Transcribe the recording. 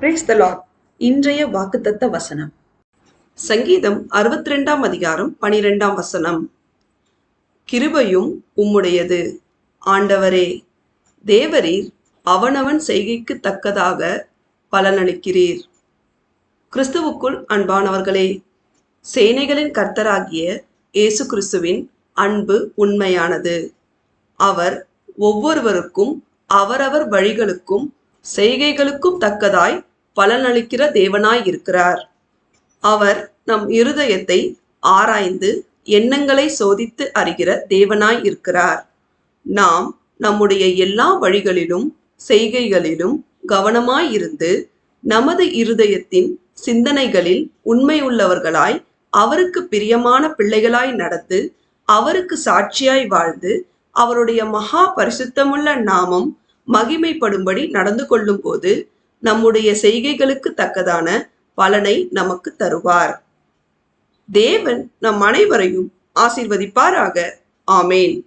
Brace த Lord இன்றைய வாக்குத்தத்த வசனம். சங்கீதம் அறுபத்தி ரெண்டாம் அதிகாரம் பனிரெண்டாம் வசனம். கிருபையும் உம்முடையது. ஆண்டவரே தேவரீர் அவனவன் செய்கைக்கு தக்கதாக பலனளிக்கிறீர். கிறிஸ்துவுக்குள் அன்பானவர்களே சேனைகளின் கர்த்தராகிய இயேசு கிறிஸ்துவின் அன்பு உண்மையானது. அவர் ஒவ்வொருவருக்கும் அவரவர் வழிகளுக்கும் செய்கைகளுக்கும் தக்கதாய் பலனளிக்கிற தேவனாய் இருக்கிறார். அவர் நம் இருதயத்தை ஆராய்ந்து எண்ணங்களை சோதித்து அறிகிற தேவனாய் இருக்கிறார். நாம் நம்முடைய எல்லா வழிகளிலும் செய்கைகளிலும் கவனமாயிருந்து நமது இருதயத்தின் சிந்தனைகளில் உண்மையுள்ளவர்களாய் அவருக்கு பிரியமான பிள்ளைகளாய் நடந்து அவருக்கு சாட்சியாய் வாழ்ந்து அவருடைய மகா பரிசுத்தமுள்ள நாமம் மகிமைப்படும்படி நடந்து கொள்ளும் போது நம்முடைய செய்கைகளுக்கு தக்கதான பலனை நமக்கு தருவார். தேவன் நம் அனைவரையும் ஆசீர்வதிப்பாராக. ஆமேன்.